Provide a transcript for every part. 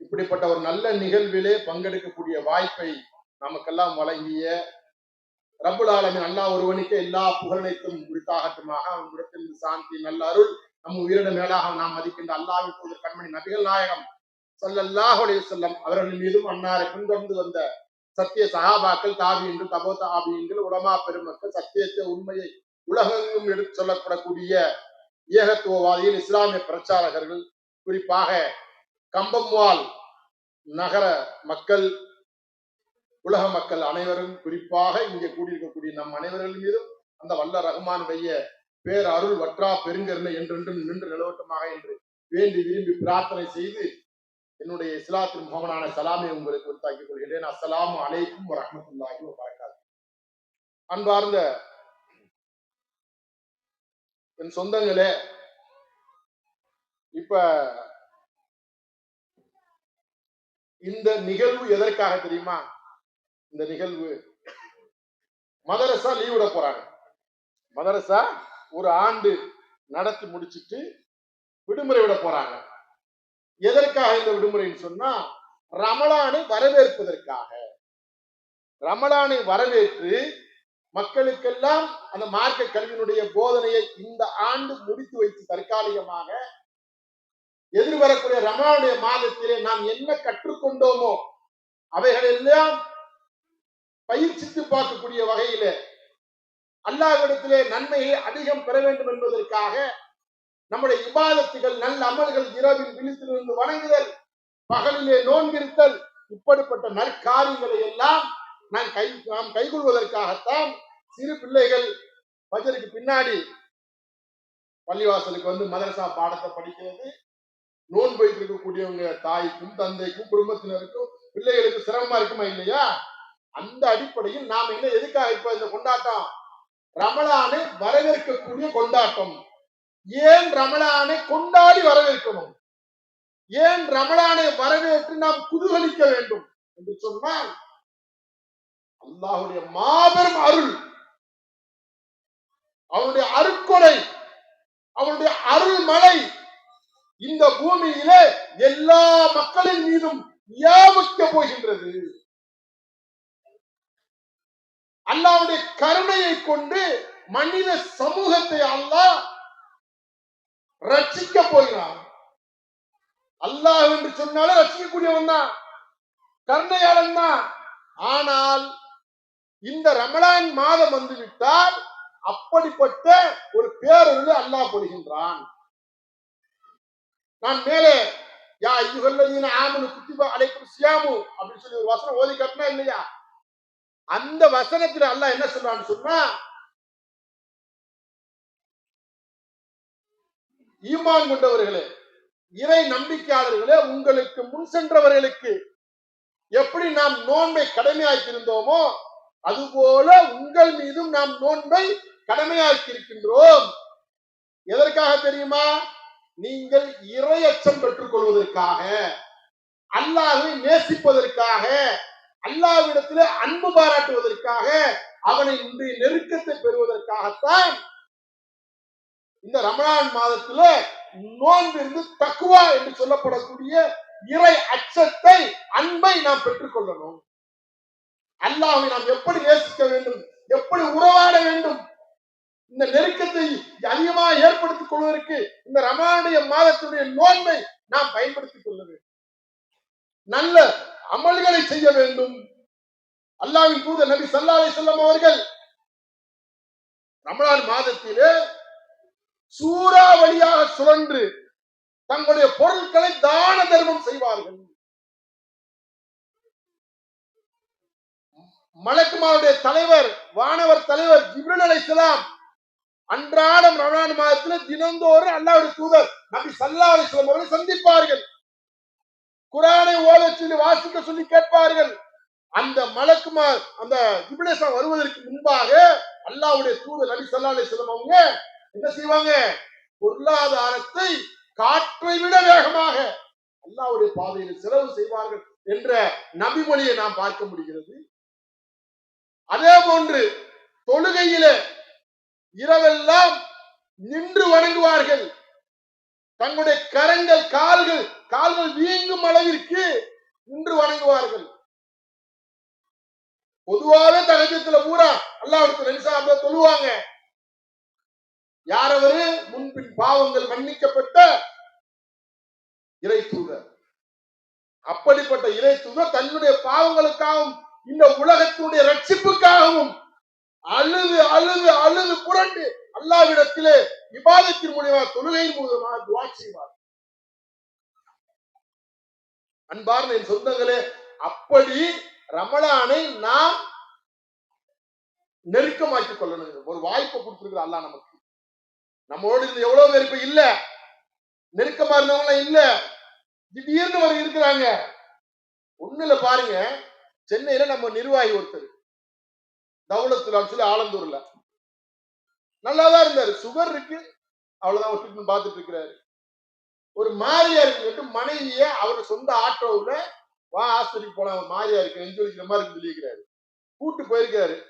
இப்படிப்பட்ட ஒரு நல்ல நிகழ்விலே பங்கெடுக்கக்கூடிய வாய்ப்பை நமக்கெல்லாம் வழங்கிய ரப்புல் ஆலமின் அல்லாஹ் ஒருவனுக்கு எல்லா புகழனைத்தும் குறித்தாகட்டுமாக அவனிடத்தில் சாந்தி நல்ல அருள் நம் உயிரிட மேலாக நாம் மதிக்கின்ற அல்லாவின் தூதர் கண்மணி நபிகள் நாயகம் சல்லல்லாஹ் அலைஹி செல்லம் அவர்கள் மீதும் அன்னாரை பின்தொடர்ந்து வந்த சத்திய சகாபாக்கள் தாபியன்கள் தபோ என்று உலமா பெருமக்கள் சத்தியத்தை உண்மையை உலகெங்கும் எடுத்து சொல்லப்படக்கூடிய ஏகத்துவவாதிகள் இஸ்லாமிய பிரச்சாரகர்கள். குறிப்பாக கம்பம்வால் நகர மக்கள் உலக மக்கள் அனைவரும் குறிப்பாக இங்கே கூடியிருக்கக்கூடிய நம் அனைவர்கள் மீதும் அந்த வல்ல ரஹ்மானுடைய பேர் அருள் வற்றா பெருங்கருணை என்றென்றும் நின்று நிலவட்டமாக என்று வேண்டி விரும்பி பிரார்த்தனை செய்து என்னுடைய இஸ்லாத்தின் முகமனான சலாமை உங்களுக்கு உரித்தாக்கிக் கொள்கிறேன் அஸ்லாம் அலைக்கும் ரஹமத்துல்லாஹி வரகாது அன்பார்ந்த என் சொந்தங்களே இப்ப இந்த நிகழ்வு எதற்காக தெரியுமா? இந்த நிகழ்வு. மதரசா லீவ் விட போறாங்க. மதரசா ஒரு ஆண்டு நடத்தி முடிச்சிட்டு விடுமுறை விட போறாங்க. எதற்காக இந்த விடுமுறைன்னு சொன்னா ரமலானை வரவேற்பதற்காக. ரமலானை வரவேற்று மக்களுக்கெல்லாம் அந்த மார்க்க கல்வியினுடைய போதனையை இந்த ஆண்டு முடித்து வைத்து தற்காலிகமாக எதிர்வரக்கூடிய ரமலானுடைய மாதத்திலே நாம் என்ன கற்றுக்கொண்டோமோ அவைகள் எல்லாம் பயிற்சித்து பார்க்கக்கூடிய வகையில அல்லாவிடத்திலே நன்மையை அதிகம் பெற வேண்டும் என்பதற்காக நம்முடைய இபாதத்துகள் நல்ல அமல்கள் இரவில் விழித்திலிருந்து வணங்குதல் பகலிலே நோன்பிருத்தல் இப்படிப்பட்ட நற்காரியங்களை எல்லாம் நாம் கை நாம் கைகொள்வதற்காகத்தான் சிறு பிள்ளைகள் பஜருக்கு பின்னாடி பள்ளிவாசலுக்கு வந்து மதரசா பாடத்தை படிக்கிறது. நோன்பு வைத்திருக்கக்கூடியவங்க தாய்க்கும் தந்தைக்கும் குடும்பத்தினருக்கும் பிள்ளைகளுக்கு சிரமமா இருக்குமா இல்லையா? அந்த அடிப்படையில் நாம் என்ன எதுக்காக இப்ப இந்த கொண்டாட்டம்? ரமலானை வரவேற்கக்கூடிய கொண்டாட்டம். ஏன் ரமலானை கொண்டாடி வரவேற்கணும்? ஏன் ரமலானை வரவேற்று நாம் குதூகலிக்க வேண்டும் என்று சொன்னால் அல்லாஹுடைய மாபெரும் அருள் அவனுடைய அருக்கொலை அவனுடைய அருள்மலை இந்த பூமியிலே எல்லா மக்களின் மீதும் வியாபிக்க போகின்றது. அல்லாவுடைய கருணையை கொண்டு மனித சமூகத்தை அல்லாஹ் ரட்சிக்க போகிறான். அல்லாஹ் என்று சொன்னாலே ரட்சிக்கக்கூடியவன் தான் கருணையாளன் தான். ஆனால் இந்த ரமலான் மாதம் வந்துவிட்டால் அப்படிப்பட்ட ஒரு பேரொரு அல்லாஹ் போடுகின்றான். நான் மேலே யா ஐயுகல்லதீன ஆமனு குத்திபா அழைக்கும் சியாமு அப்படின்னு சொல்லி ஒரு வசனம் ஓதி காட்டினா இல்லையா? அந்த வசனத்துல அல்லாஹ் என்ன சொல்றான்னு சொன்னா ஈமான் கொண்டவர்களே இறை நம்பிக்கையாளர்களே உங்களுக்கு முன் சென்றவர்களுக்கு எப்படி நாம் நோன்பை கடமையாக்கியிருந்தோமோ அதுபோல உங்கள் மீதும் நாம் நோன்பை கடமையாக்கி இருக்கின்றோம் எதற்காக தெரியுமா? நீங்கள் இறையச்சம் பெற்றுக் கொள்வதற்காக அல்லாஹை நேசிப்பதற்காக அல்லாவிடத்திலே அன்பு பாராட்டுவதற்காக அவனை இன்றைய நெருக்கத்தை பெறுவதற்காகத்தான் இந்த ரமணான் மாதத்துல நோன்பிருந்து தக்குவா என்று சொல்லப்படக்கூடிய இறை அச்சத்தை அன்பை நாம் பெற்றுக்கொள்ளணும். அல்லாஹை நாம் எப்படி நேசிக்க வேண்டும்? எப்படி உறவாட வேண்டும்? இந்த நெருக்கத்தை அதிகமாக ஏற்படுத்திக் கொள்வதற்கு இந்த ரமணானுடைய மாதத்தினுடைய நோன்மை நாம் பயன்படுத்திக் கொள்ள வேண்டும் நல்ல அமல்களை செய்ய வேண்டும். அல்லாவின் தூத நபி சல்லாலை செல்லம் அவர்கள் ரமணான் மாதத்திலே சூறாவளியாக சுழன்று தங்களுடைய பொருட்களை தான தர்மம் செய்வார்கள். மலக்குமாருடைய தலைவர் வானவர் தலைவர் ஜிப்ரல் அலை அன்றாடம் ரமணான் மாதத்துல தினந்தோறும் அல்லாவுடைய தூதர் நபி சல்லா அலிஸ்லாம் அவர்களை சந்திப்பார்கள். குரானை ஓத சொல்லி வாசிக்க சொல்லி கேட்பார்கள். அந்த மலக்குமார் அந்த ஜிப்ரேசா வருவதற்கு முன்பாக அல்லாவுடைய தூதர் நபி சல்லா அலிஸ்லாம் அவங்க என்ன செய்வாங்க? பொருளாதாரத்தை காற்றை விட வேகமாக அல்லாவுடைய பாதையில் செலவு செய்வார்கள் என்ற நபிமொழியை நாம் பார்க்க முடிகிறது. அதே போன்று தொழுகையிலே இரவெல்லாம் நின்று வணங்குவார்கள். தங்களுடைய கரங்கள் கால்கள் கால்கள் வீங்கும் அளவிற்கு நின்று வணங்குவார்கள். பொதுவாவே தகஜத்துல பூரா அல்லாவிடத்துல நெரிசாம சொல்லுவாங்க. யாரவரு முன்பின் பாவங்கள் மன்னிக்கப்பட்ட இறை தூதர் அப்படிப்பட்ட இறை தூதர் தன்னுடைய பாவங்களுக்காகவும் இந்த உலகத்தினுடைய ரட்சிப்புக்காகவும் அழுது அழுது அழுது புரண்டு அல்லாவிடத்திலே விவாதத்தின் மூலியமா தொழுகையின் மூலமாக துவா செய்வார். அன்பார்ந்த என் சொந்தங்களே அப்படி ரமலானை நாம் நெருக்கமாக்கிக் கொள்ளணும். ஒரு வாய்ப்பை கொடுத்திருக்கிற அல்லாஹ் நமக்கு. நம்மோடு இருந்து எவ்வளவு பேர் இப்ப இல்ல? நெருக்கமா இருந்தவங்க இல்ல? திடீர்னு வர இருக்கிறாங்க. ஒண்ணுல பாருங்க சென்னையில நம்ம நிர்வாகி ஒருத்தர். தௌலத்துல சொல்லி ஆலந்தூர்ல. நல்லாதான் இருந்தாரு. சுகர் இருக்கு. அவ்வளவுதான் ஒரு ட்ரீட்மெண்ட் பார்த்துட்டு இருக்கிறாரு. ஒரு மாரியா இருக்கு மனைவிய அவர் சொந்த ஆட்டோவில் வா ஆஸ்பத்திரிக்கு போலாம். ஒரு மாரியா இருக்கு நெஞ்சு வலிக்கிற மாதிரி இருக்கு சொல்லியிருக்கிறாரு. கூட்டு போயிருக்காரு.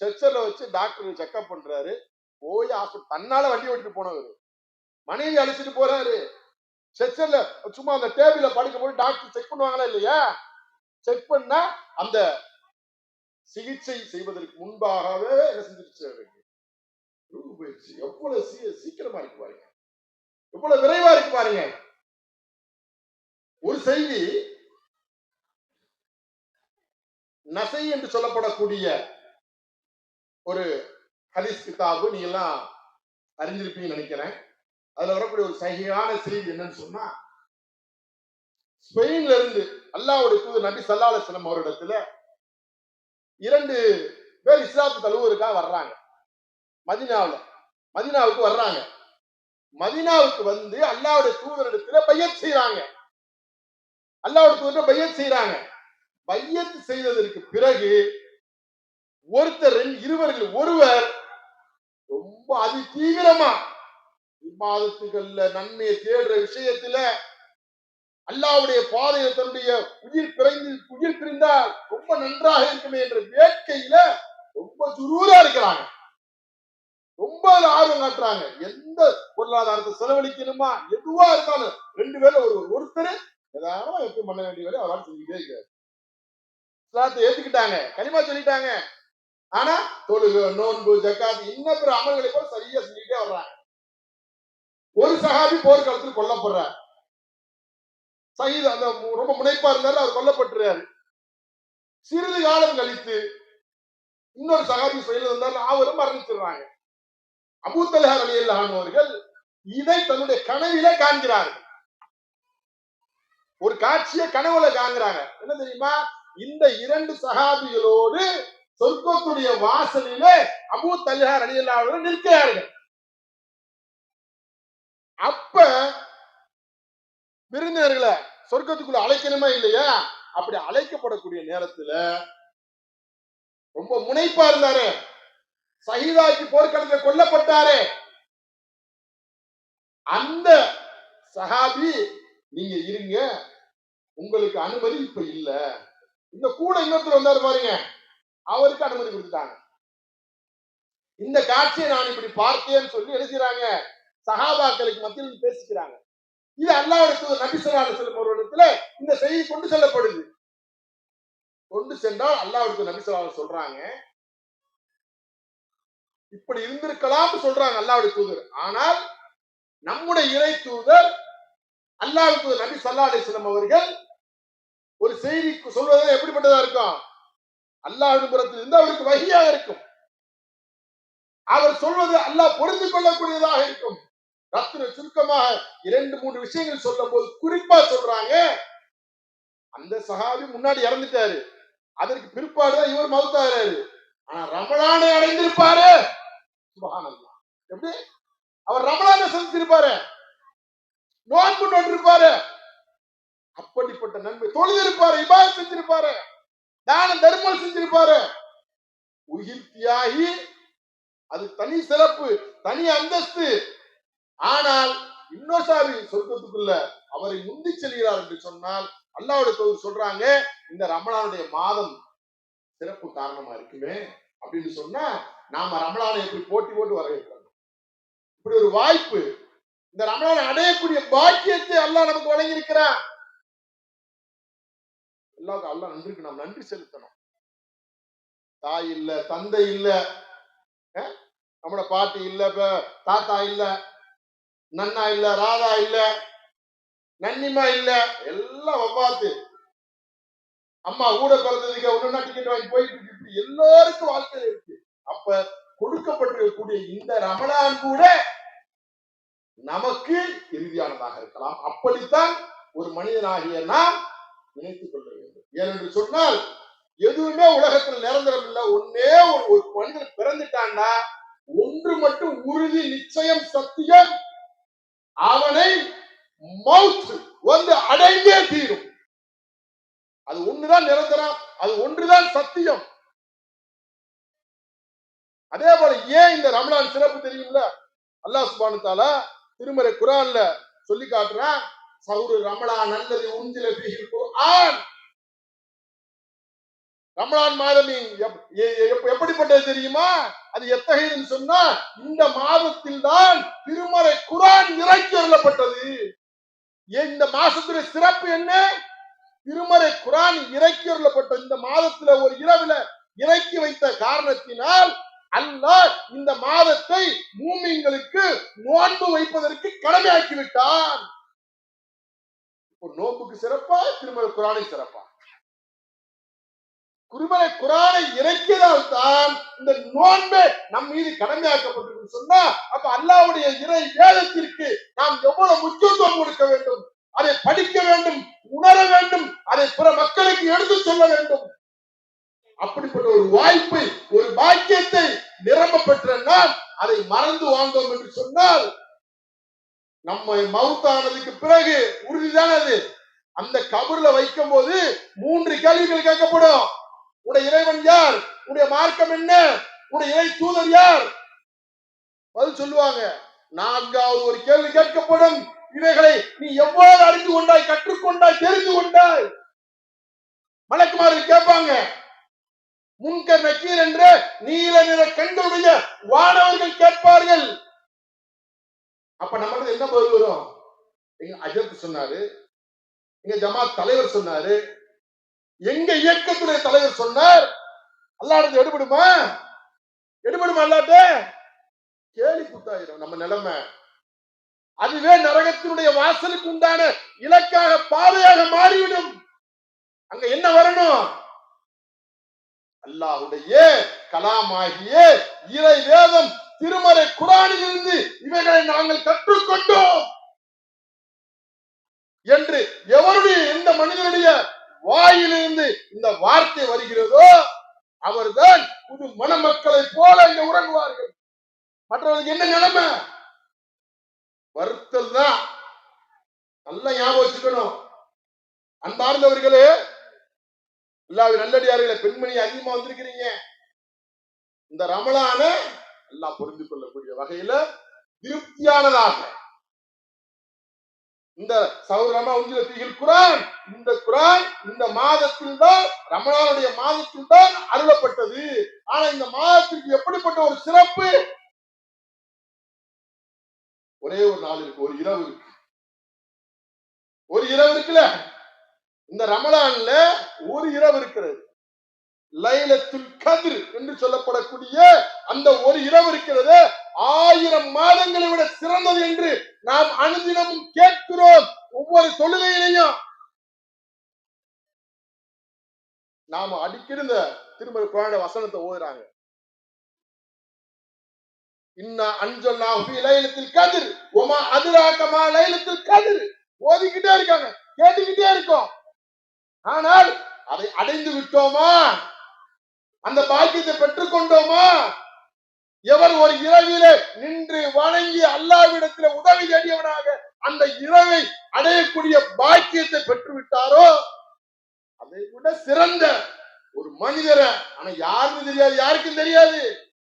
ஸ்ட்ரெச்சர்ல வச்சு டாக்டர் செக்அப் பண்றாரு. போய் ஹாஸ்பிட்டல் தன்னால வண்டி ஓட்டிட்டு போனவர் மனைவி அழைச்சிட்டு போறாரு. ஸ்ட்ரெச்சர்ல சும்மா அந்த டேபிள்ல படுக்க போய் டாக்டர் செக் பண்ணுவாங்களா இல்லையா? செக் பண்ணா அந்த சிகிச்சை செய்வதற்கு முன்பாகவே என்ன செஞ்சிருச்சு அவருக்கு? போயிடுச்சு. எவ்வளவு சீ- சீக்கிரமா இருக்கு பாருங்க. எவ்வளவு விரைவா இருக்கு பாருங்க. ஒரு செய்தி நசை என்று சொல்லப்படக்கூடிய ஒரு ஹரிஸ் கிதாபு நீங்க எல்லாம் அறிஞ்சிருப்பீங்கன்னு நினைக்கிறேன். அதுல வரக்கூடிய ஒரு சகியான செய்தி என்னன்னு சொன்னா ஸ்பெயின்ல இருந்து அல்லாவுடைய தூது நபி சல்லா அவரிடத்துல இரண்டு பேர் இஸ்லாத்து தழுவுவதற்காக வர்றாங்க. மதினாவில். மதினாவுக்கு வர்றாங்க. மதினாவுக்கு வந்து அல்லாவுடைய தூதரிடத்துல பையத் செய்யறாங்க அல்லாவுடைய தூதர் பையத் செய்யறாங்க பையத்து செய்ததற்கு பிறகு ஒருத்தர் ரெண்டு- இருவர்கள் ஒருவர் ரொம்ப அதி தீவிரமா விவாதத்துகள்ல நன்மையை தேடுற விஷயத்துல அல்லாவுடைய பாதையில தன்னுடைய உயிர் பிறந்து உயிர் பிரிந்தால் ரொம்ப நன்றாக இருக்குமே என்ற வேட்கையில ரொம்ப சுரூரா இருக்கிறாங்க. ரொம்ப ஆர்வம் காட்டுறாங்க. எந்த பொருளாதாரத்தை செலவழிக்கணுமா எதுவா இருந்தாலும் ரெண்டு பேரும் ஒரு ஒருத்தர் ஏதாவது எப்படி பண்ண வேண்டிய வேலை அவரால் செஞ்சுட்டே இருக்காரு. இஸ்லாத்தை ஏத்துக்கிட்டாங்க. கனிமா சொல்லிட்டாங்க. ஆனா தொழுகை நோன்பு ஜக்காத் இன்னும் பிற அமல்களை கூட சரியா செஞ்சுக்கிட்டே வர்றாங்க. ஒரு சகாபி போர்க்களத்தில் கொல்லப்படுறார். சயீத் அந்த ரொம்ப முனைப்பா இருந்தாரு அவர் கொல்லப்பட்டுறாரு. சிறிது காலம் கழித்து இன்னொரு சகாபி செயல் வந்தார் அவரும் மரணிச்சிடுறாங்க. அபூத்தலஹர் அலி அவர்கள் இதை தன்னுடைய கனவில காண்கிறார்கள். ஒரு காட்சியை கனவுல காண்கிறாங்க. என்ன தெரியுமா? இந்த இரண்டு சகாபிகளோடு சொர்க்கத்துடைய வாசலிலே அபூ தல்ஹார் அலி அவர்கள் நிற்கிறார்கள். அப்ப விருந்தினர்களை சொர்க்கத்துக்குள்ள அழைக்கணுமா இல்லையா? அப்படி அழைக்கப்படக்கூடிய நேரத்துல ரொம்ப முனைப்பா இருந்தாரு. சகிதாக்கி போர்க்களத்தில் கொல்லப்பட்டாரு. அந்த சஹாபி நீங்க இருங்க. உங்களுக்கு அனுமதி இப்ப இல்ல. இந்த கூட இன்னொருத்தர் வந்தாரு பாருங்க. அவருக்கு அனுமதி கொடுத்துட்டாங்க. இந்த காட்சியை நான் இப்படி பார்த்தேன்னு சொல்லி எழுதுறாங்க. சகாபாக்களுக்கு மத்தியில் பேசிக்கிறாங்க. இது அல்லாவுடைய நபிசல்லாடு செல்லும் ஒரு இடத்துல இந்த செய்தி கொண்டு செல்லப்படுது. கொண்டு சென்றால் அல்லாவுடைய நபிசல்லாடு சொல்றாங்க. இப்படி இருந்திருக்கலாம்னு சொல்றாங்க அல்லாவுடைய தூதர். ஆனால் நம்முடைய இறை தூதர் அல்லாவுக்கு நபி சல்லா அலிஸ்லம் அவர்கள் ஒரு செய்தி சொல்வது எப்படிப்பட்டதா இருக்கும்? அல்லாஹ்வின் புறத்தில் இருந்து அவருக்கு வகையாக இருக்கும். அவர் சொல்வது அல்லாஹ் பொருந்து கொள்ளக்கூடியதாக இருக்கும். ரத்தின சுருக்கமாக இரண்டு மூன்று விஷயங்கள் சொல்லும் போது குறிப்பா சொல்றாங்க. அந்த சகாபி முன்னாடி இறந்துட்டாரு. அதற்கு பிற்பாடுதான் இவர் மவுத்தாகிறாரு ஆனா ரமலானை அடைந்திருப்பாரு. சுபஹானல்லாஹ் எப்படி? அவர் ரமலானை செஞ்சிருப்பாரு நோன்பு நோட்டிருப்பாரு அப்படிப்பட்ட நன்மை. தொழுதிருப்பாரு இபாதத் செஞ்சிருப்பாரு. தான தர்மம் செஞ்சிருப்பாரு. உயிர் தியாகி அது தனி சிறப்பு தனி அந்தஸ்து ஆனால் இன்னோசாவி சொர்க்கத்துக்குள்ள அவரை முந்தி செல்கிறார் என்று சொன்னால் அல்லாவுடைய தொகுதி சொல்றாங்க இந்த ரமணானுடைய மாதம் சிறப்பு காரணமா இருக்குமே அப்படின்னு சொன்னா நாம ரமணானை எப்படி போட்டி போட்டு வரவேற்கிறோம் இப்படி ஒரு வாய்ப்பு இந்த ரமணான அடையக்கூடிய பாக்கியத்தை அல்லாஹ் நமக்கு வழங்கியிருக்கிறான் எல்லாருக்கும் அல்லாஹ் நன்றிக்கு நாம் நன்றி செலுத்தணும். தாய் இல்ல தந்தை இல்ல அஹ்? நம்மட பாட்டி இல்ல தாத்தா இல்ல நன்னா இல்ல ராதா இல்ல நன்னிமா இல்ல எல்லாம் பார்த்து. அம்மா கூட பிறந்ததுக்கு ஒன்னா டிக்கெட் வாங்கி போயிட்டு இருக்கு. எல்லாருக்கும் வாழ்க்கை இருக்கு. அப்ப கொடுக்கப்பட்டிருக்கக்கூடிய இந்த ரமணான் கூட நமக்கு இறுதியானதாக இருக்கலாம். அப்படித்தான் ஒரு மனிதனாகிய நாம் நினைத்துக் கொள்ள வேண்டும். ஏனென்று சொன்னால் எதுவுமே உலகத்தில் நிரந்தரம் இல்லை. ஒன்னே ஒரு ஒரு மனிதன் பிறந்துட்டான்னா ஒன்று மட்டும் உறுதி நிச்சயம் சத்தியம் அவனை மவுத் வந்து அடைந்தே தீரும். அது ஒண்ணுதான் நிரந்தரம் அது ஒன்றுதான் சத்தியம். அதே போல ஏன் இந்த ரமலான் சிறப்பு தெரியும்ல? அல்லாஹ் சுபானு தஆலா திருமறை குரான்ல சொல்லி காட்டுறான் சௌரு ரமலான் அல்லது உஞ்சில ஃபீஹில் குர்ஆன். ரமலான் மாதம் எப்படிப்பட்டது தெரியுமா? அது எத்தகையதுன்னு சொன்னா இந்த மாதத்தில் தான் திருமறை குரான் இறக்கி அருளப்பட்டது. இந்த மாசத்துடைய சிறப்பு என்ன? திருமறை குரான் இறக்கி அருளப்பட்ட இந்த மாதத்துல ஒரு இரவுல இறக்கி வைத்த காரணத்தினால் அல்லாஹ் இந்த மாதத்தை மூமிங்களுக்கு நோன்பு வைப்பதற்கு கடமையாக்கி விட்டான் நோன்புக்கு சிறப்பா திருமறை குரானை சிறப்பா? குருமலை குரானை இறக்கியதால் தான் இந்த நோன்பே நம் மீது கடமையாக்கப்பட்டிருக்கு சொன்னா அப்ப அல்லாவுடைய இறை வேதத்திற்கு நாம் எவ்வளவு முக்கியத்துவம் கொடுக்க வேண்டும்? அதை படிக்க வேண்டும் உணர வேண்டும் அதை பிற மக்களுக்கு எடுத்து சொல்ல வேண்டும். அப்படிப்பட்ட ஒரு வாய்ப்பை ஒரு பாக்கியத்தை நிரம்ப பெற்ற நாம் அதை மறந்து வாழ்ந்தோம் என்று சொன்னால் நம்மை மவுத்தானதுக்கு பிறகு உறுதிதான் அது அந்த கபர்ல வைக்கும் போது மூன்று கேள்விகள் கேட்கப்படும். உடைய இறைவன் யார்? உடைய மார்க்கம் என்ன? உடைய இறை தூதர் யார்? பதில் சொல்லுவாங்க. நான்காவது ஒரு கேள்வி கேட்கப்படும். இவைகளை நீ எவ்வாறு அறிந்து கொண்டாய் கற்றுக்கொண்டாய் தெரிந்து கொண்டாய்? மலக்குமார்கள் கேட்பாங்க. முன்கர் நக்கீர் என்ற நீல நிற கண்களுடைய வானவர்கள் கேட்பார்கள். அப்ப நம்மளுக்கு என்ன பதில் வரும்? எங்க அஜத் சொன்னாரு. எங்க ஜமாத் தலைவர் சொன்னாரு. எங்க இயக்கத்துடைய தலைவர் சொன்னார் அல்லாடது எடுபடுமா? எடுபடுமா அல்லாட்ட? கேலி குத்தாயிரும் நம்ம நிலைமை. அதுவே நரகத்தினுடைய வாசலுக்கு உண்டான இலக்காக பாதையாக மாறிவிடும். அங்க என்ன வரணும்? அல்லாஹுடைய கலாமாகிய இறை வேதம் திருமறை குரானிலிருந்து இவைகளை நாங்கள் கற்றுக்கொண்டோம். என்று எவருடைய எந்த மனிதனுடைய வாயிலிருந்து இந்த வார்த்தை வருகிறதோ அவர்தான் புது மணமக்களை போல இங்க உறங்குவார்கள். மற்றவர்களுக்கு என்ன நிலைமை? வருத்தல் தான். நல்லா ஞாபகம் வச்சுக்கணும். அன்பார்ந்தவர்களே எல்லாரும் நல்லடியார்களே பெண்மணி அதிகமா வந்திருக்கிறீங்க. இந்த ரமலான எல்லாம் புரிந்து கொள்ளக்கூடிய வகையில திருப்தியானதாக இந்த சௌரமா உங்கில திகில் குரான். இந்த குரான் இந்த மாதத்தில் தான் ரமலானுடைய மாதத்தில் தான் அருளப்பட்டது. ஆனா இந்த மாதத்திற்கு எப்படிப்பட்ட ஒரு சிறப்பு? ஒரே ஒரு நாள் இருக்கு ஒரு இரவு இருக்கு. ஒரு இரவு இருக்குல்ல? இந்த ரமலான்ல ஒரு இரவு இருக்கிறது. லைலத்துல் கதிர் என்று சொல்லப்படக்கூடிய அந்த ஒரு இரவு இருக்கிறது. ஆயிரம் மாதங்களை விட சிறந்தது என்று நாம் அனுதினமும் கேட்கிறோம். ஒவ்வொரு தொழுகையிலையும் நாம அடிக்கடி இந்த திருமதி குழந்தை வசனத்தை ஓதுறாங்க. இன்னா அஞ்சல் லைலத்தில் கதிர் உமா அதிராக்கமா லைலத்தில் கதிர். ஓதிக்கிட்டே இருக்காங்க கேட்டுக்கிட்டே இருக்கோம். ஆனால் அதை அடைந்து விட்டோமா? அந்த பாக்கியத்தை பெற்றுக்கொண்டோமா? எவர் ஒரு இரவிலே நின்று வணங்கி அல்லாவிடத்தில் உதவி தேடியவனாக அந்த இரவை அடையக்கூடிய பாக்கியத்தை பெற்றுவிட்டாரோ அதை விட சிறந்த ஒரு மனிதரை ஆனா யாருக்கும் தெரியாது யாருக்கும் தெரியாது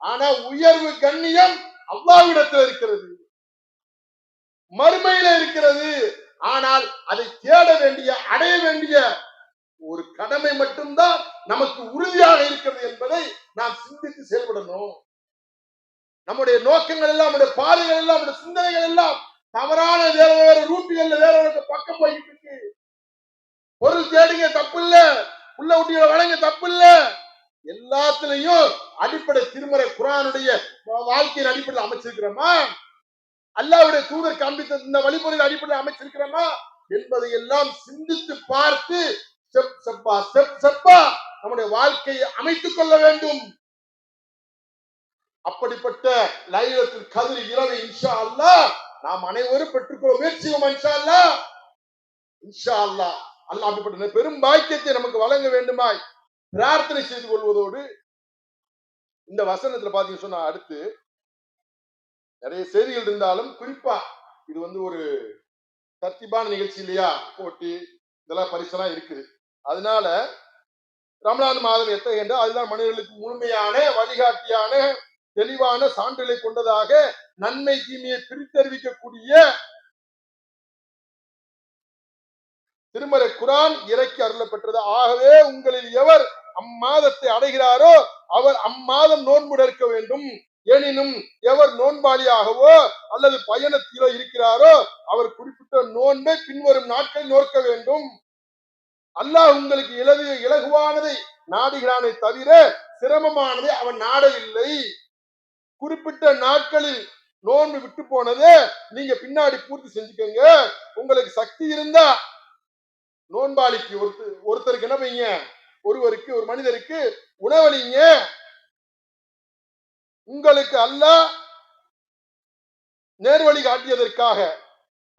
ஆனா உயர்வு கண்ணியம் அல்லாவிடத்தில் இருக்கிறது மறுமையில இருக்கிறது ஆனால் அதை தேட வேண்டிய அடைய வேண்டிய ஒரு கடமை மட்டும்தான் நமக்கு உறுதியாக இருக்கிறது என்பதை நாம் சிந்தித்து காரியங்கள் எல்லாம் நம்முடைய சிந்தனைகள் எல்லாம் தவறான வேற வேற ரூட்டுகள்ல வேற ஒரு பக்கம் போயிட்டு இருக்கு. பொருள் தேடுங்க தப்பு இல்ல உள்ள ஊட்டிகளை வழங்க தப்பு இல்ல எல்லாத்துலயும் அடிப்படை திருமறை குரானுடைய வாழ்க்கையின் அடிப்படையில் அமைச்சிருக்கிறோமா? அல்லாவுடைய தூதர் காண்பித்த இந்த வழிமுறையின் அடிப்படையில் அமைச்சிருக்கிறோமா? என்பதை எல்லாம் சிந்தித்து பார்த்து ஸ்டெப் ஸ்டெப்பா ஸ்டெப் ஸ்டெப்பா நம்முடைய வாழ்க்கையை அமைத்துக் கொள்ள வேண்டும். அப்படிப்பட்ட லைலத்தில் கதிர் இரவு இன்ஷா அல்லாஹ் நாம் அனைவரும் பெற்றுக்கொள்ள முயற்சிவோம் இன்ஷா அல்லாஹ் இன்ஷா அல்லா அல்லாஹ் அப்படிப்பட்ட பெரும் பாக்கியத்தை நமக்கு வழங்க வேண்டுமாய். பிரார்த்தனை செய்து கொள்வதோடு இந்த வசனத்துல பாத்தீங்க சொன்னா அடுத்து நிறைய செய்திகள் இருந்தாலும் குறிப்பா இது வந்து ஒரு தத்திபான நிகழ்ச்சி இல்லையா? போட்டி இதெல்லாம் பரிசெல்லாம் இருக்குது. அதனால ரமலான் மாதம் எத்தகைய அதுதான் மனிதர்களுக்கு முழுமையான வழிகாட்டியான தெளிவான சான்றுகளை கொண்டதாக நன்மை தீமையை பிரித்தறிவிக்கக்கூடிய திருமறை குரான் இறக்கி அருளப்பெற்றது. ஆகவே உங்களில் எவர் அம்மாதத்தை அடைகிறாரோ அவர் அம்மாதம் நோன்பு நிற்க வேண்டும். எனினும் எவர் நோன்பாளியாகவோ அல்லது பயணத்திலோ இருக்கிறாரோ அவர் குறிப்பிட்ட நோன்பை பின்வரும் நாட்கள் நோக்க வேண்டும். அல்லாஹ் உங்களுக்கு இலகு இலகுவானதை நாடுகிறானே தவிர சிரமமானதை அவன் நாடவில்லை. குறிப்பிட்ட நாட்களில் நோன்பு விட்டு போனது நீங்க பின்னாடி பூர்த்தி செஞ்சுக்கோங்க. உங்களுக்கு சக்தி இருந்தா நோன்பாளிக்கு ஒருத்தர் ஒருத்தருக்கு என்ன பையங்க ஒருவருக்கு ஒரு மனிதருக்கு உணவளிங்க உங்களுக்கு அல்லாஹ் நேர்வழி காட்டியதற்காக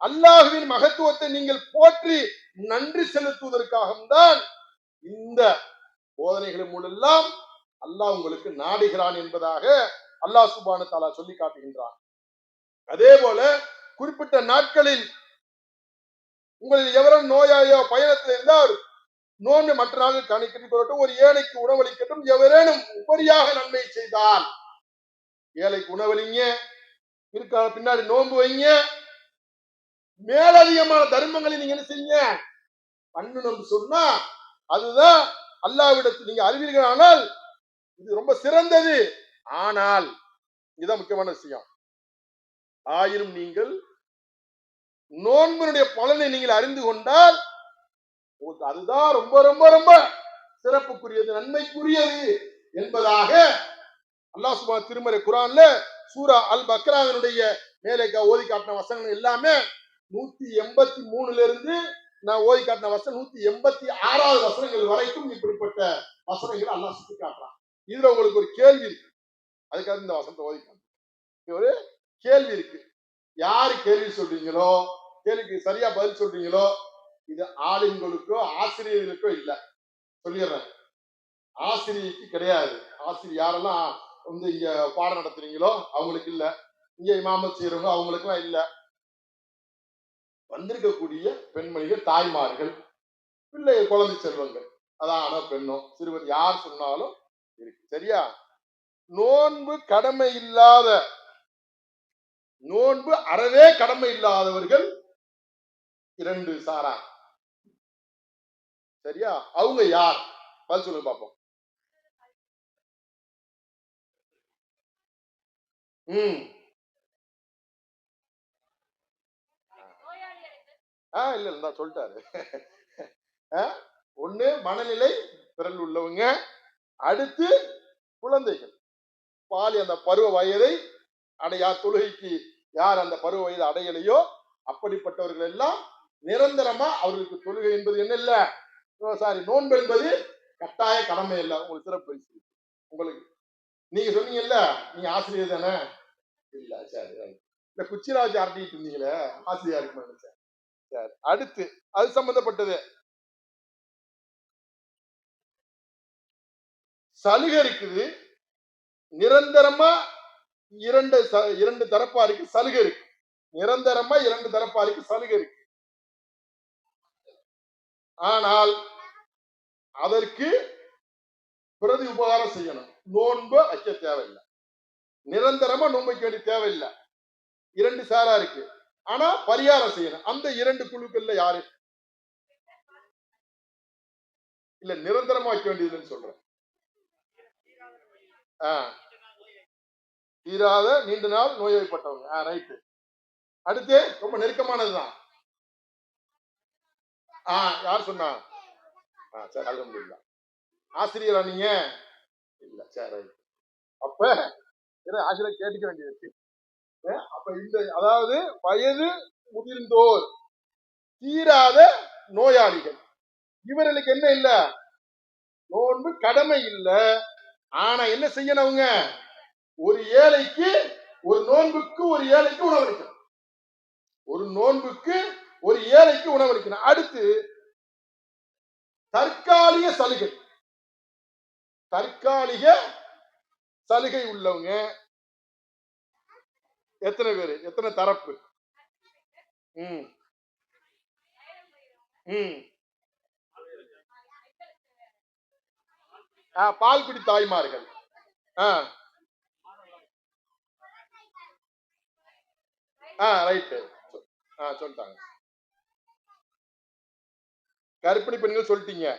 அல்லாஹுவின் மகத்துவத்தை நீங்கள் போற்றி நன்றி செலுத்துவதற்காகவும் தான் இந்த போதனைகள் மூலம் அல்லாஹ் உங்களுக்கு நாடுகிறான் என்பதாக அல்லாஹ் சுபானு தாலா சொல்லி காட்டுகின்றான். அதே போல குறிப்பிட்ட நாட்களில் உங்களில் எவரும் நோயாளியோ பயணத்தில் இருந்தால் நோன்பு மற்ற நாளில் கணிக்கட்டும் கொள்ளட்டும் ஒரு ஏழைக்கு உணவளிக்கட்டும் எவரேனும் உபரியாக நன்மை செய்தால் ஏழைக்கு உணவளிங்க இருக்க பின்னாடி நோன்பு வைங்க மேலதிகமான தர்மங்களை நீங்க என்ன செய்யுங்க? பண்ணணும் சொன்னா அதுதான் அல்லாவிடத்தில் நீங்க அறிவீர்கள் ஆனால் இது ரொம்ப சிறந்தது. ஆனால் இதுதான் முக்கியமான விஷயம். ஆயினும் நீங்கள் நோன்பினுடைய பலனை நீங்கள் அறிந்து கொண்டால் அதுதான் ரொம்ப ரொம்ப ரொம்ப சிறப்புக்குரியது நன்மைக்குரியது என்பதாக அல்லாஹ் சுபா திருமறை குரான்ல சூரா அல் பக்ராவினுடைய மேலே ஓதி காட்டின வசனங்கள் எல்லாமே நூத்தி எண்பத்தி மூணுல இருந்து நான் ஓதி காட்டின வசனம் நூத்தி எண்பத்தி ஆறாவது வசனங்கள் வரைக்கும் இப்படிப்பட்ட வசனங்கள் அல்லாஹ் சுட்டி காட்டுறான் இதுல உங்களுக்கு ஒரு கேள்வி இருக்கு. அதுக்காக இந்த வசனத்தை ஓதிக்கணும். ஒரு கேள்வி இருக்கு. யாரு கேள்வி சொல்றீங்களோ கேள்விக்கு சரியா பதில் சொல்றீங்களோ இது ஆளுங்களுக்கோ ஆசிரியர்களுக்கோ இல்லை. சொல்லிடுறேன். ஆசிரியருக்கு கிடையாது. ஆசிரியர் யாரெல்லாம் வந்து இங்க பாடம் நடத்துறீங்களோ அவங்களுக்கு இல்ல. இங்க இமாமத் செய்யறவங்க அவங்களுக்குலாம் இல்ல. வந்திருக்கக்கூடிய பெண்மணிகள் தாய்மார்கள் பிள்ளை குழந்தை செல்வங்கள். அதான் ஆனோ பெண்ணும் சிறுவர் யார் சொன்னாலும் இருக்கு. சரியா? நோன்பு கடமை இல்லாத நோன்பு அறவே கடமை இல்லாதவர்கள் இரண்டு சாரா. சரியா? அவங்க யார்? பதில் சொல்லுங்க பார்ப்போம் ம். ஆ இல்ல இல்ல சொல்லிட்டாரு. ஒண்ணு மனநிலை பிறல் உள்ளவங்க அடுத்து குழந்தைகள். பாலி அந்த பருவ வயதை அடையா தொழுகைக்கு யார் அந்த பருவ வயது அடையலையோ அப்படிப்பட்டவர்கள் எல்லாம் நிரந்தரமா அவர்களுக்கு தொழுகை என்பது என்ன இல்ல? சாரி நோன்பு என்பது கட்டாய கடமை இல்ல. உங்களுக்கு சிறப்பு பரிசு உங்களுக்கு நீங்க சொன்னீங்கல்ல நீங்க ஆசிரியர் தானே? இல்ல சரி இந்த குச்சிராஜ் ஆட்டிட்டு இருந்தீங்களே ஆசிரியா இருக்குமா சார்? சரி அடுத்து அது சம்பந்தப்பட்டது. சலுகை இருக்குது. நிரந்தரமா இரண்டு இரண்டு தரப்பாருக்கு சலுகை இருக்கு. நிரந்தரமா இரண்டு தரப்பாருக்கு சலுகை இருக்கு. ஆனால் அதற்கு பிரதி உபகாரம் செய்யணும். நோன்பு வைக்க தேவையில்லை. நிரந்தரமா நோன்பு வைக்க வேண்டிய தேவையில்லை. இரண்டு சாரா இருக்கு. ஆனா பரிகாரம் செய்யணும். அந்த இரண்டு குழுக்கள்ல யாரு? இல்ல நிரந்தரமா வைக்க வேண்டியதுன்னு சொல்றேன். ஆஹ் தீராத நீண்ட நாள் நோய்வாய்ப்பட்டவங்க ஆ ரைட்டு அடுத்து ரொம்ப நெருக்கமானதுதான். ஆ யார் சொன்னா? ஆ சரி அலமதுல்லா ஆசிரியரா நீங்க? இல்ல சரி ரைட் அப்ப ஏன்னா ஆசிரியர் கேட்டுக்க வேண்டியது அப்ப இந்த அதாவது வயது முதிர்ந்தோர் தீராத நோயாளிகள். இவர்களுக்கு என்ன இல்ல? நோன்பு கடமை இல்ல. ஆனா என்ன செய்யணும் அவங்க? ஒரு ஏழைக்கு ஒரு நோன்புக்கு ஒரு ஏழைக்கு உணவளிக்கணும். ஒரு நோன்புக்கு ஒரு ஏழைக்கு உணவளிக்கணும். அடுத்து தற்காலிக சலுகை. தற்காலிக சலுகை உள்ளவங்க எத்தனை பேரு? எத்தனை தரப்பு? ம். ம். பால் குடி தாய்மார்கள். ஆ. ஆ ரைட்டு ஆ சொல்லிட்டாங்க. கர்ப்பிணி பெண்கள் சொல்லிட்டீங்க.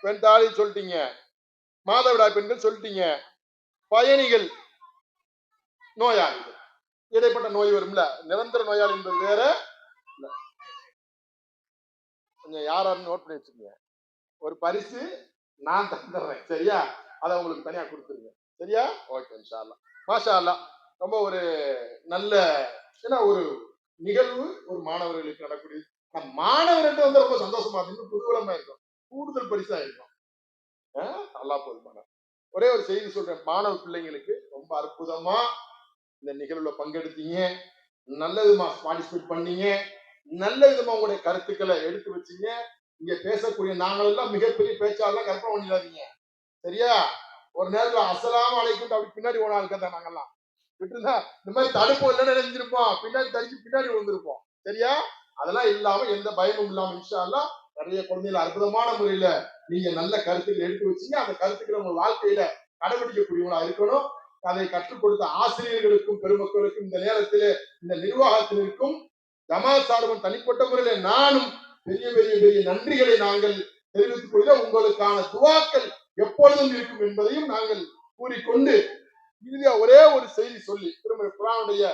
பெண் தாலி சொல்லிட்டீங்க. மாதவிடாய் பெண்கள் சொல்லிட்டீங்க. பயணிகள் நோயாளிகள். இடைப்பட்ட நோய் வரும்ல? நிரந்தர நோயாளி என்பது வேற கொஞ்சம் யார் யாருன்னு நோட் பண்ணி வச்சுக்கோங்க. ஒரு பரிசு நான் தந்துடுறேன். சரியா? அதை உங்களுக்கு தனியா கொடுத்துருங்க. சரியா? ஓகே இன்ஷா மாஷா அல்லா ரொம்ப ஒரு நல்ல ஏன்னா ஒரு நிகழ்வு ஒரு மாணவர்களுக்கு நடக்கூடியது ஆனா மாணவர்கள் வந்து ரொம்ப சந்தோஷமா இருக்கும். குதூகலமா இருக்கும் கூடுதல் பரிசா இருக்கும் ஆஹ் நல்லா போதுமான ஒரே ஒரு செய்தி சொல்றேன். மாணவ பிள்ளைங்களுக்கு ரொம்ப அற்புதமா இந்த நிகழ்வுல பங்கெடுத்தீங்க. நல்ல விதமா பார்ட்டிசிபேட் பண்ணீங்க. நல்ல விதமா உங்களுடைய கருத்துக்களை எடுத்து வச்சீங்க. இங்க பேசக்கூடிய நாங்கள் எல்லாம் மிகப்பெரிய பேச்சாளர்லாம் கற்பனை பண்ணிடாதீங்க. சரியா? ஒரு நேரத்துல அசலாம அழைக்கும் அப்படி பின்னாடி போன ஆளுக்க தான் நாங்கெல்லாம். விட்டுருந்தா இந்த மாதிரி தடுப்பு இல்லைன்னு நினைஞ்சிருப்போம் பின்னாடி தடிச்சு பின்னாடி வந்திருப்போம் சரியா? அதெல்லாம் இல்லாம எந்த பயமும் இல்லாம இன்ஷால்லாம் நிறைய குழந்தைகள் அற்புதமான முறையில நீங்க நல்ல கருத்துக்களை எடுத்து வச்சீங்க. அந்த கருத்துக்களை உங்க வாழ்க்கையில கடைபிடிக்கக்கூடியவங்களா இருக்கணும். அதை கற்றுக் கொடுத்த ஆசிரியர்களுக்கும் பெருமக்களுக்கும் இந்த நேரத்திலே இந்த நிர்வாகத்தினருக்கும் ஜமாத் சார்பன் தனிப்பட்ட முறையில நானும் பெரிய பெரிய பெரிய நன்றிகளை நாங்கள் தெரிவித்துக் கொள்கிறோம். உங்களுக்கான துவாக்கள் எப்பொழுதும் இருக்கும் என்பதையும் நாங்கள் கூறிக்கொண்டு இறுதியா ஒரே ஒரு செய்தி சொல்லி திருமதி குரானுடைய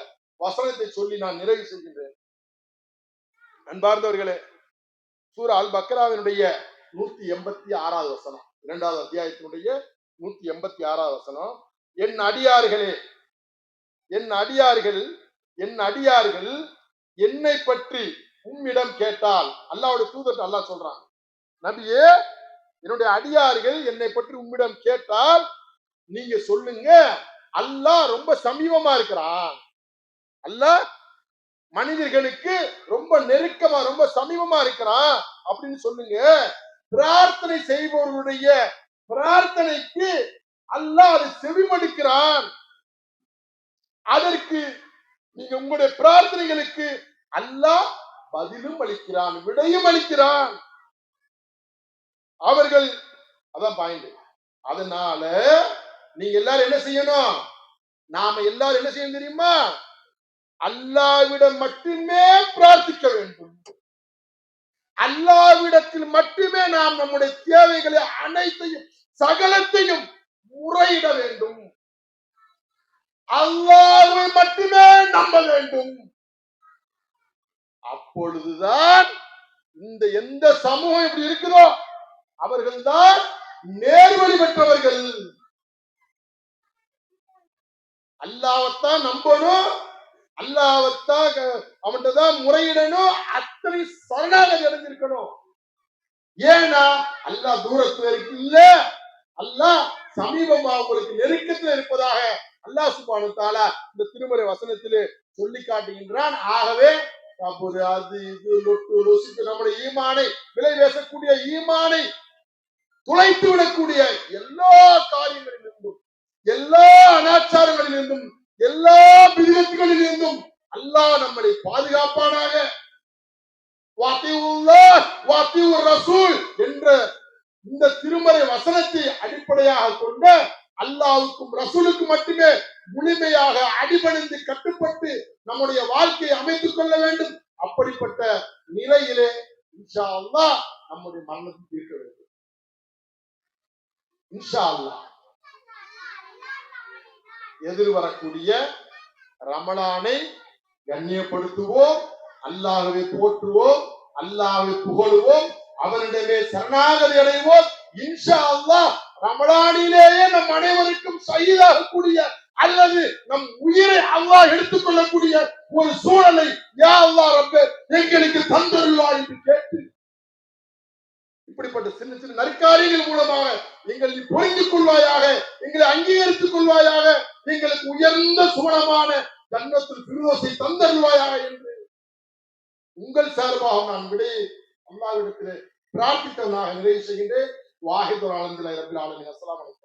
வசனத்தை சொல்லி நான் நிறைவு செய்கின்றேன். அன்பார்ந்தவர்களே சூரா அல் பக்ராவினுடைய நூத்தி எண்பத்தி ஆறாவது வசனம் இரண்டாவது அத்தியாயத்தினுடைய நூத்தி எண்பத்தி ஆறாவது வசனம் என் அடியார்களே என் அடியார்கள் என் அடியார்கள் என்னை பற்றி உம்மிடம் கேட்டால் அல்லாவோட தூதர் அல்லாஹ் சொல்றான். நபியே என்னுடைய அடியார்கள் என்னை பற்றி உம்மிடம் கேட்டால் நீங்க சொல்லுங்க அல்லாஹ் ரொம்ப சமீபமா இருக்கிறான். அல்லாஹ் மனிதர்களுக்கு ரொம்ப நெருக்கமா ரொம்ப சமீபமா இருக்கிறான் அப்படின்னு சொல்லுங்க. பிரார்த்தனை செய்பவர்களுடைய பிரார்த்தனைக்கு அல்லாஹ் அதை செவிமடுக்கிறான். அதற்கு நீங்க உங்களுடைய பிரார்த்தனைகளுக்கு அல்லாஹ் பதிலும் அளிக்கிறான் விடையும் அளிக்கிறான். அவர்கள் அதான் பாயிண்ட் அதனால நீங்க எல்லாரும் என்ன செய்யணும்? நாம எல்லாரும் என்ன செய்யணும் தெரியுமா? அல்லாவிடம் மட்டுமே பிரார்த்திக்க வேண்டும். அல்லாவிடத்தில் மட்டுமே நாம் நம்முடைய தேவைகளை அனைத்தையும் சகலத்தையும் முறையிட வேண்டும். அல்லாவை மட்டுமே நம்ப வேண்டும். அப்பொழுதுதான் இந்த எந்த சமூகம் இப்படி இருக்குதோ அவர்கள்தான் நேர்வழி பெற்றவர்கள். அல்லாவத்தான் நம்பணும். அல்லாவத்தான் அவன்கிட்ட தான் முறையிடணும். அத்தனை சரணாகதி அடைஞ்சிருக்கணும். ஏன்னா அல்லாஹ் தூரத்துல இருக்கு இல்ல அல்லாஹ் சமீபமா உங்களுக்கு நெருக்கத்தில் இருப்பதாக அல்லாஹ் சுபானு இந்த திருமறை வசனத்திலே சொல்லி காட்டுகின்றான். ஆகவே அப்போது அது இது லொட்டு லொசுக்கு நம்முடைய ஈமானை விலை பேசக்கூடிய ஈமானை துளைத்து விடக்கூடிய எல்லா காரியங்களிலிருந்தும் எல்லா அனாச்சாரங்களிலிருந்தும் எல்லா பிரிவத்துகளிலிருந்தும் அல்லாஹ் நம்மளை பாதுகாப்பானாக ரசூல் என்ற இந்த திருமறை வசனத்தை அடிப்படையாக கொண்ட அல்லாவுக்கும் ரசூலுக்கு மட்டுமே முழுமையாக அடிபணிந்து கட்டுப்பட்டு நம்முடைய வாழ்க்கையை அமைத்துக் கொள்ள வேண்டும். அப்படிப்பட்ட நிலையிலே இன்ஷா அல்லா நம்முடைய மரணத்தை தீர்க்க வேண்டும். இன்ஷா அல்லாஹ். எதிர்வரக்கூடிய ரமலானை கண்ணியப்படுத்துவோம் அல்லாஹவை போற்றுவோம் அல்லாஹை புகழுவோம் அவனிடமே சரணாகதி அடைவோம். இன்ஷா அல்லாஹ் ரமலானிலேயே நம் அனைவருக்கும் சகிதாகக்கூடிய அல்லது நம் உயிரை அல்லாஹ் எடுத்துக்கொள்ளக்கூடிய ஒரு சூழலை யா அல்லாஹ் ரப்பே எங்களுக்கு தந்தருள்வாய் என்று கேட்டு இப்படிப்பட்ட சின்ன சின்ன நற்காரியங்கள் மூலமாக எங்களை நீ புரிந்து கொள்வாயாக எங்களை அங்கீகரித்துக் கொள்வாயாக எங்களுக்கு உயர்ந்த சுமணமான ஜன்னத்தில் பிரிதோசை தந்தருள்வாயாக என்று உங்கள் சார்பாக நான் விடை அல்லாவிடத்திலே பிரார்த்தித்தவனாக நிறைவு செய்கின்றேன். வாஹிதுர் ஆலந்தில் அஸ்லாம் ஆலமின்.